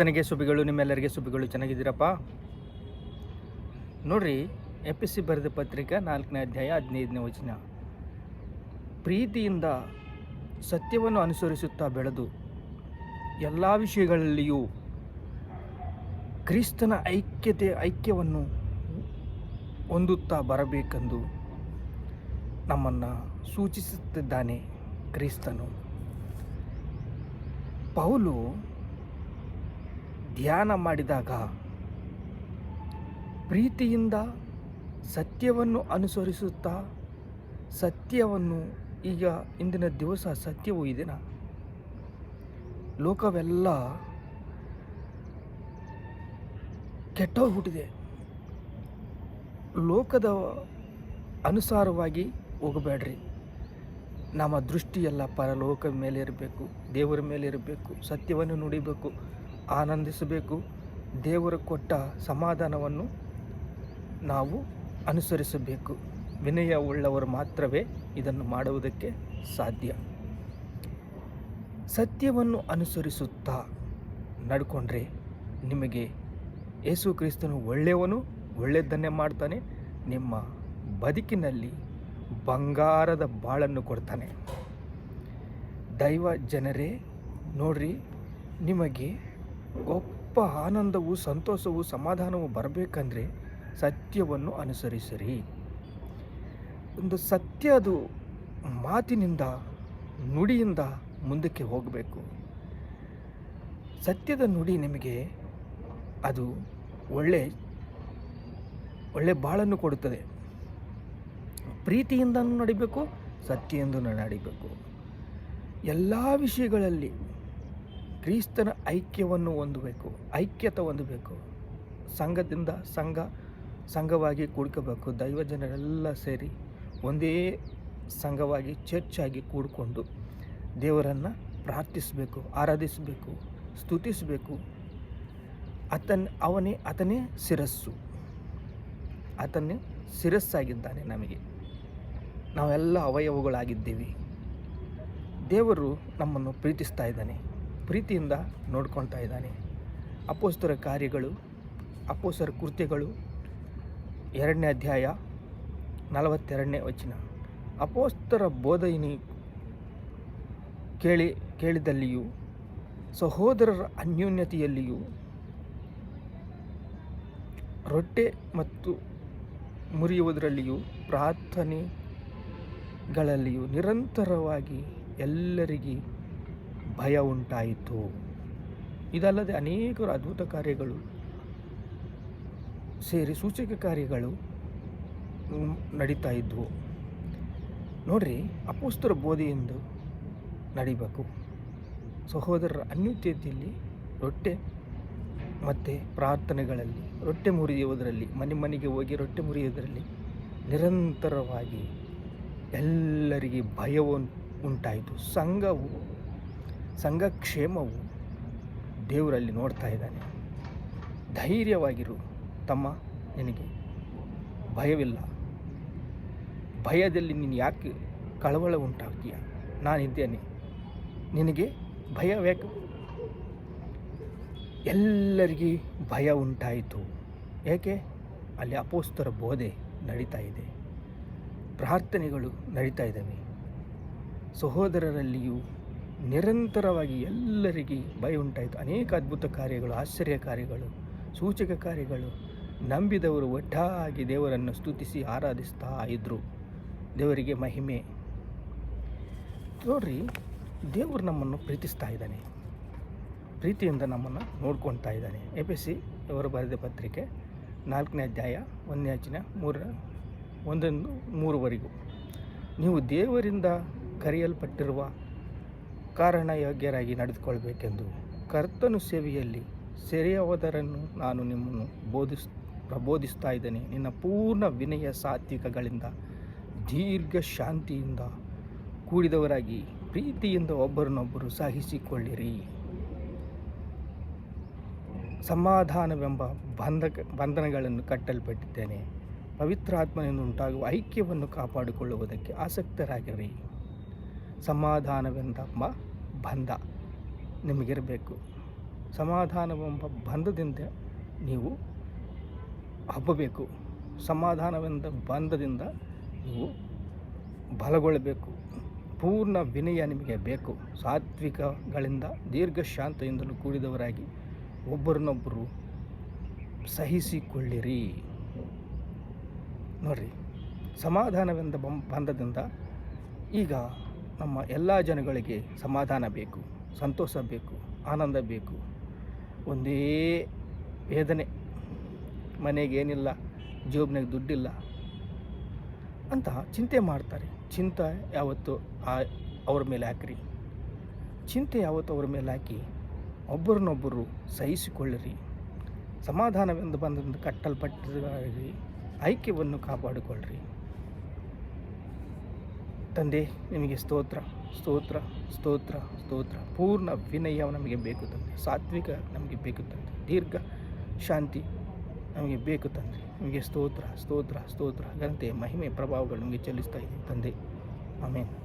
ತನಗೆ ಸುಬಿಗಳು, ನಿಮ್ಮೆಲ್ಲರಿಗೆ ಸುಬಿಗಳು, ಚೆನ್ನಾಗಿದ್ದೀರಪ್ಪ? ನೋಡ್ರಿ A P C ಬರೆದ ಪತ್ರಿಕೆ ನಾಲ್ಕನೇ ಅಧ್ಯಾಯ ಹದಿನೈದನೇ ವಚನ. ಪ್ರೀತಿಯಿಂದ ಸತ್ಯವನ್ನು ಅನುಸರಿಸುತ್ತಾ ಬೆಳೆದು ಎಲ್ಲ ವಿಷಯಗಳಲ್ಲಿಯೂ ಕ್ರಿಸ್ತನ ಐಕ್ಯತೆ, ಐಕ್ಯವನ್ನು ಹೊಂದುತ್ತಾ ಬರಬೇಕೆಂದು ನಮ್ಮನ್ನು ಸೂಚಿಸುತ್ತಿದ್ದಾನೆ ಕ್ರಿಸ್ತನು. ಪೌಲು ಧ್ಯಾನ ಮಾಡಿದಾಗ ಪ್ರೀತಿಯಿಂದ ಸತ್ಯವನ್ನು ಅನುಸರಿಸುತ್ತಾ ಸತ್ಯವನ್ನು ಈಗ ಇಂದಿನ ದಿವಸ ಸತ್ಯವೂ ಇದೆನಾ ಲೋಕವೆಲ್ಲ ಕೆಟ್ಟೋಗ್ಬಿಟ್ಟಿದೆ. ಲೋಕದ ಅನುಸಾರವಾಗಿ ಹೋಗಬೇಡ್ರಿ. ನಮ್ಮ ದೃಷ್ಟಿಯೆಲ್ಲ ಪರಲೋಕದ ಮೇಲೆ ಇರಬೇಕು, ದೇವರ ಮೇಲೆ ಇರಬೇಕು, ಸತ್ಯವನ್ನು ನುಡಿಬೇಕು. ಆನಂದಿಸಬೇಕು. ದೇವರು ಕೊಟ್ಟ ಸಮಾಧಾನವನ್ನು ನಾವು ಅನುಸರಿಸಬೇಕು. ವಿನಯ ಉಳ್ಳವರು ಮಾತ್ರವೇ ಇದನ್ನು ಮಾಡುವುದಕ್ಕೆ ಸಾಧ್ಯ. ಸತ್ಯವನ್ನು ಅನುಸರಿಸುತ್ತಾ ನಡ್ಕೊಂಡ್ರೆ ನಿಮಗೆ ಯೇಸು ಕ್ರಿಸ್ತನು ಒಳ್ಳೆಯವನು, ಒಳ್ಳೆಯದನ್ನೇ ಮಾಡ್ತಾನೆ, ನಿಮ್ಮ ಬದುಕಿನಲ್ಲಿ ಬಂಗಾರದ ಬಾಳನ್ನು ಕೊಡ್ತಾನೆ. ದೈವ ಜನರೇ, ನೋಡ್ರಿ, ನಿಮಗೆ ಗೊಪ್ಪ ಆನಂದವು ಸಂತೋಷವು ಸಮಾಧಾನವು ಬರಬೇಕಂದ್ರೆ ಸತ್ಯವನ್ನು ಅನುಸರಿಸಿರಿ. ಒಂದು ಸತ್ಯ ಅದು ಮಾತಿನಿಂದ, ನುಡಿಯಿಂದ ಮುಂದಕ್ಕೆ ಹೋಗಬೇಕು. ಸತ್ಯದ ನುಡಿ ನಿಮಗೆ ಅದು ಒಳ್ಳೆ ಒಳ್ಳೆ ಬಾಳನ್ನು ಕೊಡುತ್ತದೆ. ಪ್ರೀತಿಯಿಂದ ನಡಿಬೇಕು ಸತ್ಯದಿಂದ ನಡಿಬೇಕು. ಎಲ್ಲ ವಿಷಯಗಳಲ್ಲಿ ಕ್ರಿಸ್ತನ ಐಕ್ಯವನ್ನು ಹೊಂದಬೇಕು, ಐಕ್ಯತೆ ಹೊಂದಬೇಕು. ಸಂಘದಿಂದ ಸಂಘ, ಸಂಘವಾಗಿ ಕೂಡ್ಕೋಬೇಕು. ದೈವ ಜನರೆಲ್ಲ ಸೇರಿ ಒಂದೇ ಸಂಘವಾಗಿ ಆಗಿ ಕೂಡಿಕೊಂಡು ದೇವರನ್ನು ಪ್ರಾರ್ಥಿಸಬೇಕು, ಆರಾಧಿಸಬೇಕು, ಸ್ತುತಿಸಬೇಕು. ಆತನ್ ಅವನೇ ಆತನೇ ಶಿರಸ್ಸು. ಆತನೇ ಶಿರಸ್ಸಾಗಿದ್ದಾನೆ ನಮಗೆ. ನಾವೆಲ್ಲ ಅವಯವಗಳಾಗಿದ್ದೀವಿ. ದೇವರು ನಮ್ಮನ್ನು ಪ್ರೀತಿಸ್ತಾ ಇದ್ದಾನೆ. ಪ್ರೀತಿಯಿಂದ ನೋಡ್ಕೊಳ್ತಾ ಇದ್ದಾನೆ. ಅಪೋಸ್ತರ ಕಾರ್ಯಗಳು ಅಪೋಸರ ಕೃತ್ಯಗಳು, ಎರಡನೇ ಅಧ್ಯಾಯ ನಲವತ್ತೆರಡನೇ ವಚನ. ಅಪೋಸ್ತರ ಬೋಧಯಿನಿ ಕೇಳಿ, ಕೇಳಿದಲ್ಲಿಯೂ, ಸಹೋದರರ ಅನ್ಯೋನ್ಯತೆಯಲ್ಲಿಯೂ ರೊಟ್ಟೆ ಮತ್ತು ಮುರಿಯುವುದರಲ್ಲಿಯೂ, ಪ್ರಾರ್ಥನೆಗಳಲ್ಲಿಯೂ ನಿರಂತರವಾಗಿ ಎಲ್ಲರಿಗೆ ಭಯ ಉಂಟಾಯಿತು. ಇದಲ್ಲದೆ ಅನೇಕರು ಅದ್ಭುತ ಕಾರ್ಯಗಳು ಸೇರಿ ಸೂಚಕ ಕಾರ್ಯಗಳು ನಡೀತಾ ಇದ್ವು. ನೋಡ್ರಿ, ಅಪೋಸ್ತರ ಬೋಧೆಯೆಂದು ನಡಿಬೇಕು. ಸಹೋದರರ ಅನ್ಯೋನ್ಯತೆಯಲ್ಲಿ ರೊಟ್ಟೆ ಮತ್ತು ಪ್ರಾರ್ಥನೆಗಳಲ್ಲಿ, ರೊಟ್ಟೆ ಮುರಿಯುವುದರಲ್ಲಿ, ಮನೆ ಮನೆಗೆ ಹೋಗಿ ರೊಟ್ಟೆ ಮುರಿಯುವುದರಲ್ಲಿ ನಿರಂತರವಾಗಿ ಎಲ್ಲರಿಗೆ ಭಯವು ಉಂಟಾಯಿತು. ಸಂಘವು ಸಂಘ ಕ್ಷೇಮವು ದೇವರಲ್ಲಿ ನೋಡ್ತಾ ಇದ್ದಾನೆ. ಧೈರ್ಯವಾಗಿರು ತಮ್ಮ ನಿನಗೆ. ಭಯವಿಲ್ಲ. ಭಯದಲ್ಲಿ ನೀನು ಯಾಕೆ ಕಳವಳ ಉಂಟಾಗ್ತೀಯ? ನಾನಿದ್ದೇನೆ. ನಿನಗೆ ಭಯ ಯಾಕೆ ಎಲ್ಲರಿಗೆ ಭಯ ಉಂಟಾಯಿತು. ಏಕೆ? ಅಲ್ಲಿ ಅಪೋಸ್ತರ ಬೋಧೆ ನಡೀತಾ ಇದೆ. ಪ್ರಾರ್ಥನೆಗಳು ನಡೀತಾ ಇದ್ದಾವೆ. ಸಹೋದರರಲ್ಲಿಯೂ ನಿರಂತರವಾಗಿ ಎಲ್ಲರಿಗೆ ಭಯ ಉಂಟಾಯಿತು. ಅನೇಕ ಅದ್ಭುತ ಕಾರ್ಯಗಳು, ಆಶ್ಚರ್ಯ ಕಾರ್ಯಗಳು, ಸೂಚಕ ಕಾರ್ಯಗಳು. ನಂಬಿದವರು ಒಟ್ಟಾಗಿ ದೇವರನ್ನು ಸ್ತುತಿಸಿ ಆರಾಧಿಸ್ತಾ ಇದ್ದರು ದೇವರಿಗೆ ಮಹಿಮೆ. ನೋಡ್ರಿ, ದೇವರು ನಮ್ಮನ್ನು ಪ್ರೀತಿಸ್ತಾ ಇದ್ದಾನೆ. ಪ್ರೀತಿಯಿಂದ ನಮ್ಮನ್ನು ನೋಡ್ಕೊತಾ ಇದ್ದಾನೆ. ಎ ಪಿ ಸಿ ಅವರು ಬರೆದ ಪತ್ರಿಕೆ ನಾಲ್ಕನೇ ಅಧ್ಯಾಯ ಒಂದನೇ ಅಚ್ಚಿನ ಮೂರ ಒಂದೊಂದು ಮೂರುವರೆಗೂ. ನೀವು ದೇವರಿಂದ ಕರೆಯಲ್ಪಟ್ಟಿರುವ ಕಾರಣ ಯೋಗ್ಯರಾಗಿ ನಡೆದುಕೊಳ್ಬೇಕೆಂದು ಕರ್ತನು ಸೇವೆಯಲ್ಲಿ ಸೆರೆಯವದರನ್ನು ನಾನು ನಿಮ್ಮನ್ನು ಬೋಧಿಸ್, ಪ್ರಬೋಧಿಸ್ತಾ ಇದ್ದೇನೆ. ನಿನ್ನ ಪೂರ್ಣ ವಿನಯ ಸಾತ್ವಿಕಗಳಿಂದ, ದೀರ್ಘ ಶಾಂತಿಯಿಂದ ಕೂಡಿದವರಾಗಿ ಪ್ರೀತಿಯಿಂದ ಒಬ್ಬರನ್ನೊಬ್ಬರು ಸಹಿಸಿಕೊಳ್ಳಿರಿ. ಸಮಾಧಾನವೆಂಬ ಬಂಧಕ, ಬಂಧನಗಳನ್ನು ಕಟ್ಟಲ್ಪಟ್ಟಿದ್ದೇನೆ. ಪವಿತ್ರಾತ್ಮನಿಂದ ಉಂಟಾಗುವ ಐಕ್ಯವನ್ನು ಕಾಪಾಡಿಕೊಳ್ಳುವುದಕ್ಕೆ ಆಸಕ್ತರಾಗಿರಿ. ಸಮಾಧಾನವೆಂಬ ಬಂಧ ನಿಮಗಿರಬೇಕು. ಸಮಾಧಾನವೆಂಬ ಬಂಧದಿಂದ ನೀವು ಹಬ್ಬಬೇಕು. ಸಮಾಧಾನವೆಂದ ಬಂಧದಿಂದ ನೀವು ಬಲಗೊಳ್ಳಬೇಕು. ಪೂರ್ಣ ವಿನಯ ನಿಮಗೆ ಬೇಕು. ಸಾತ್ವಿಕಗಳಿಂದ, ದೀರ್ಘ ಶಾಂತಿಯಿಂದಲೂ ಕೂಡಿದವರಾಗಿ ಒಬ್ಬರನ್ನೊಬ್ಬರು ಸಹಿಸಿಕೊಳ್ಳಿರಿ. ನೋಡ್ರಿ ಸಮಾಧಾನವೆಂದ ಬಂಧದಿಂದ ಈಗ ನಮ್ಮ ಎಲ್ಲ ಜನಗಳಿಗೆ ಸಮಾಧಾನ ಬೇಕು, ಸಂತೋಷ ಬೇಕು, ಆನಂದ ಬೇಕು. ಒಂದೇ ವೇದನೆ, ಮನೆಗೆ ಏನಿಲ್ಲ ಜೋಬ್ನಾಗ ದುಡ್ಡಿಲ್ಲ. ಅಂತ ಚಿಂತೆ ಮಾಡ್ತಾರೆ. ಚಿಂತೆ ಯಾವತ್ತು ಆ ಅವ್ರ ಮೇಲೆ ಹಾಕ್ರಿ. ಚಿಂತೆ ಯಾವತ್ತು ಅವ್ರ ಮೇಲೆ ಹಾಕಿ ಒಬ್ಬರನ್ನೊಬ್ಬರು ಸಹಿಸಿಕೊಳ್ಳಿರಿ. ಸಮಾಧಾನವೆಂದು ಬಂದ ಕಟ್ಟಲ್ಪಟ್ಟಿರಿ ಐಕ್ಯವನ್ನು ಕಾಪಾಡಿಕೊಳ್ಳ್ರಿ ತಂದೆ, ನಿಮಗೆ ಸ್ತೋತ್ರ ಸ್ತೋತ್ರ ಸ್ತೋತ್ರ ಸ್ತೋತ್ರ. ಪೂರ್ಣ ವಿನಯ ನಮಗೆ ಬೇಕು ತಂದೆ. ಸಾತ್ವಿಕ ನಮಗೆ ಬೇಕು ತಂದೆ. ದೀರ್ಘ ಶಾಂತಿ ನಮಗೆ ಬೇಕು ತಂದೆ. ನಿಮಗೆ ಸ್ತೋತ್ರ ಸ್ತೋತ್ರ ಸ್ತೋತ್ರ. ಗಂತೆ ಮಹಿಮೆ, ಪ್ರಭಾವಗಳು ನಮಗೆ ಚಲಿಸ್ತಾ ಇದೆ ತಂದೆ. ಆಮೇಲೆ